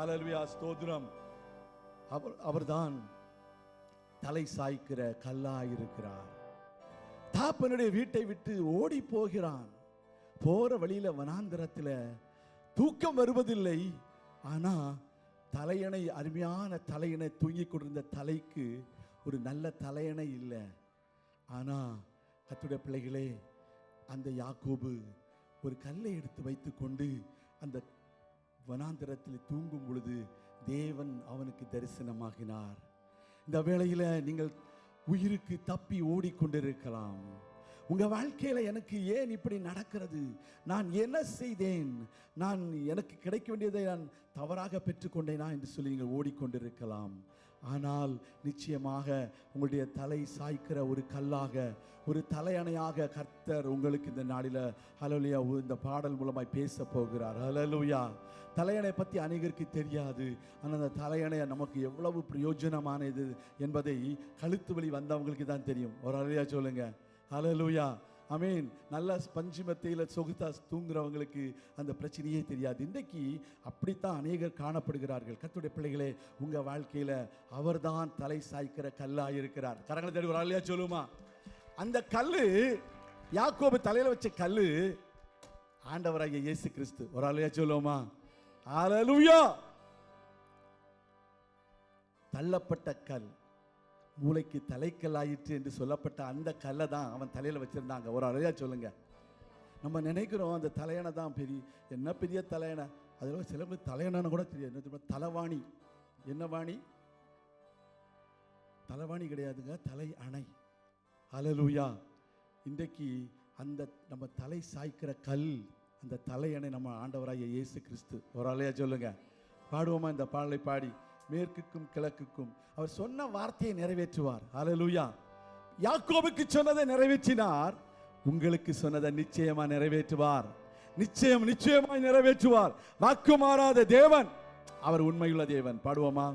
அலல்வியா ஸ்தோத்ரம் அவர் அவர்தான் தலை சாய்க்கிற கல்லாயிருக்கிறார். தாப்பனுடைய வீட்டை விட்டு ஓடி போகிறான் போற வழியில வனாந்திரத்தில் தூக்கம் வருவதில்லை. ஆனா தலையணை அருமையான தலையணை தூங்கி கொண்டிருந்த தலைக்கு ஒரு நல்ல தலையணை இல்லை. ஆனா கத்துடைய பிள்ளைகளே அந்த யாக்கோபு ஒரு கல்லை எடுத்து வைத்துக்கொண்டு அந்த வனாந்திரத்தில் தூங்கும் பொழுது தேவன் அவனுக்கு தரிசனமாகினார். இந்த வேளையில நீங்கள் உயிருக்கு தப்பி ஓடிக்கொண்டிருக்கலாம். உங்க வாழ்க்கையில எனக்கு ஏன் இப்படி நடக்கிறது? நான் என்ன செய்தேன்? நான் எனக்கு கிடைக்க வேண்டியதை நான் தவறாக பெற்றுக்கொண்டேனா என்று சொல்லி நீங்கள் ஓடிக்கொண்டிருக்கலாம். ஆனால் நிச்சயமாக உங்களுடைய தலை சாய்க்கிற ஒரு கல்லாக ஒரு தலையணையாக கர்த்தர் உங்களுக்கு இந்த நாளில் ஹலலுயா இந்த பாடல் மூலமாய் பேச போகிறார். ஹலலுயா தலையணை பற்றி அநேகருக்கு தெரியாது. ஆனால் அந்த தலையணை நமக்கு எவ்வளவு பிரயோஜனமானது என்பதை கழுத்து வழி வந்தவங்களுக்கு தான் தெரியும். ஒரு அலையா சொல்லுங்க. ஹலலுயா மீன் நல்ல பஞ்சு மத்தியில் சொகுத்தா தூங்குறவங்களுக்கு அந்த பிரச்சனையே தெரியாது. இன்றைக்கு அப்படித்தான் அநேகர் காணப்படுகிறார்கள். கத்துடைய பிள்ளைகளே உங்கள் வாழ்க்கையில் அவர்தான் தலை சாய்க்கிற கல்லாக இருக்கிறார். கரங்களை தேடி ஒரு ஆளையா சொல்லுமா? அந்த கல்லு யாக்கோபு தலையில் வச்ச கல்லு ஆண்டவராகிய இயேசு கிறிஸ்து ஒரு ஆளையா சொல்லுவோமா ஆலலுயா தள்ளப்பட்ட கல். மூளைக்கு தலைக்கல் ஆயிற்று என்று சொல்லப்பட்ட அந்த கல்லை தான் அவன் தலையில் வச்சிருந்தாங்க. ஒரு அறையா சொல்லுங்க. நம்ம நினைக்கிறோம் அந்த தலையணை தான் பெரிய என்ன பெரிய தலையணை? அதில் சில பேர் தலையணைன்னு கூட தெரியாது. என்ன தலைவாணி. என்ன வாணி? தலைவாணி கிடையாதுங்க தலை அணை. அலலூயா இன்றைக்கு அந்த நம்ம தலை சாய்க்கிற கல் அந்த தலையணை நம்ம ஆண்டவராகிய இயேசு கிறிஸ்து. ஒரு அலையா சொல்லுங்க. பாடுவோமா இந்த பாடலை பாடி? மேற்குக்கும் கிழக்குக்கும். அவர் சொன்ன வார்த்தையை நிறைவேற்றுவார். அலலுயா யாக்கோபுக்கு சொன்னதை நிறைவேற்றினார். உங்களுக்கு சொன்னதை நிச்சயமா நிறைவேற்றுவார். நிச்சயம் நிச்சயமாய் நிறைவேற்றுவார். வாக்கு மாறாத தேவன். அவர் உண்மையுள்ள தேவன். பாடுவோமா?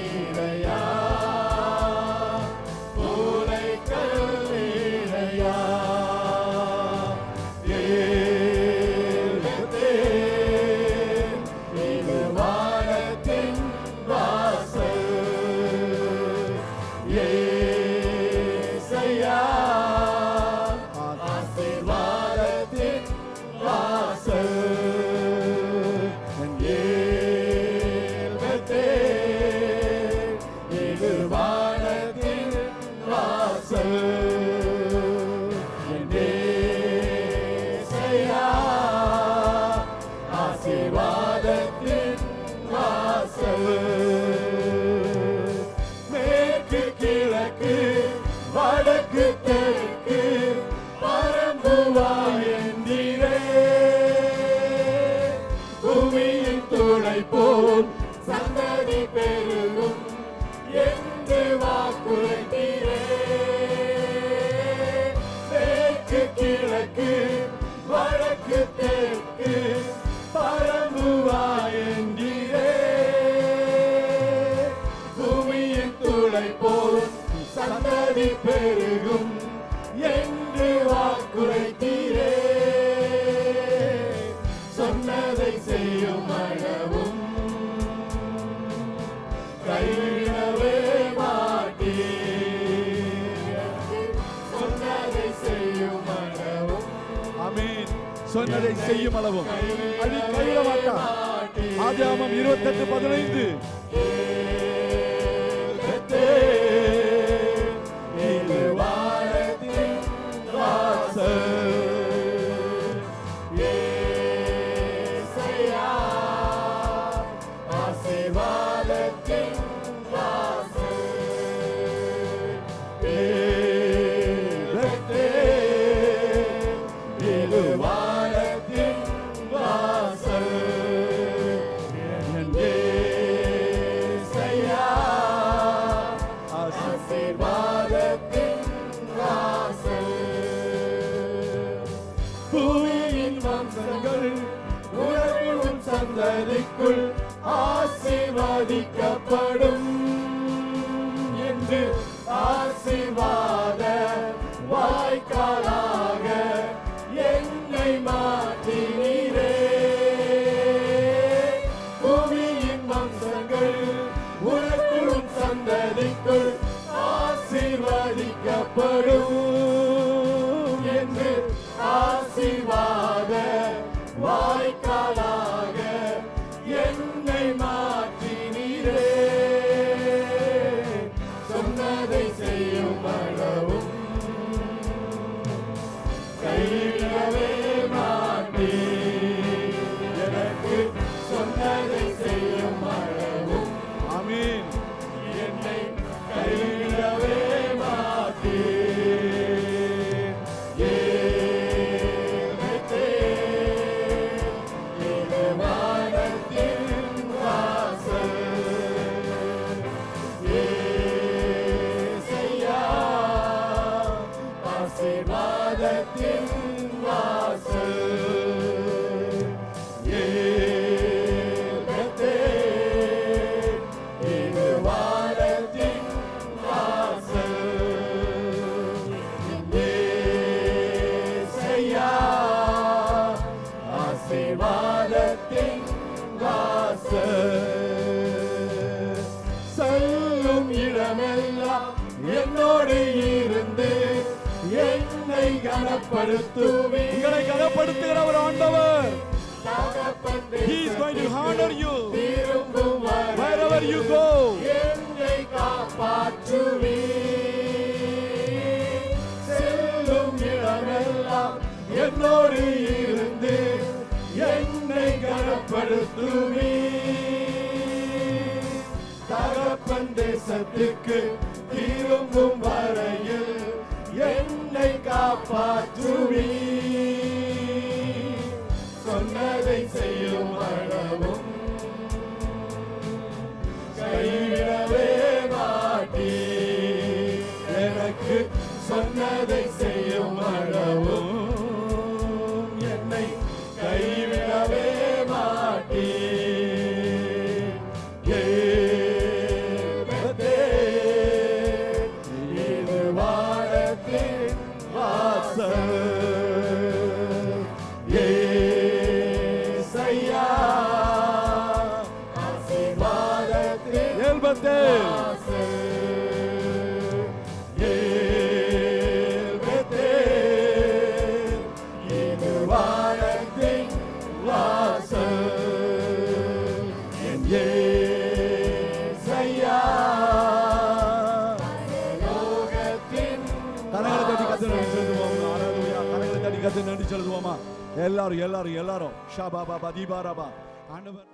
சந்ததி பெருகும். என்று வாக்குரைத்தீரே சொன்னதை செய்யும் அளவும் கைவிடவே மாட்டீர். சொன்னதை செய்யும் அளவும் ஆமென். சொன்னதை செய்யும் அளவும். அது கைவிட மாட்டான் ஆதியாமம் இருபத்தெட்டு பதினைந்து. பூவின் வம்சங்கள் உழவும் சந்ததிக்குள் ஆசீர்வாதிக்கப்படும் என்று ஆசீர்வாத சொன்னதை என்னோடு இருந்து என்னை கனப்படுத்துவே உங்களை கனப்படுத்துகிற ஒரு ஆண்டவர். he is going to honor you. wherever you go. என்னை காப்பாற்றுவே செல்லும் இடமெல்லாம் என்னோடு இருந்து என்னை கனப்படுத்துவே தகப்பன் தேசத்துக்கு திரும்பும் வரையில் என்னை காப்பாற்றுவி. சொன்னதை செய்யும் அளவும் கைவிடவே மாட்டி. எனக்கு சொன்னதை செய்யும் அளவும் baksın. கரங்களை எல்லாரும் எல்லாரும் எல்லாரும். ஷாபா பாபா தீபாராபா ஆண்டவர்.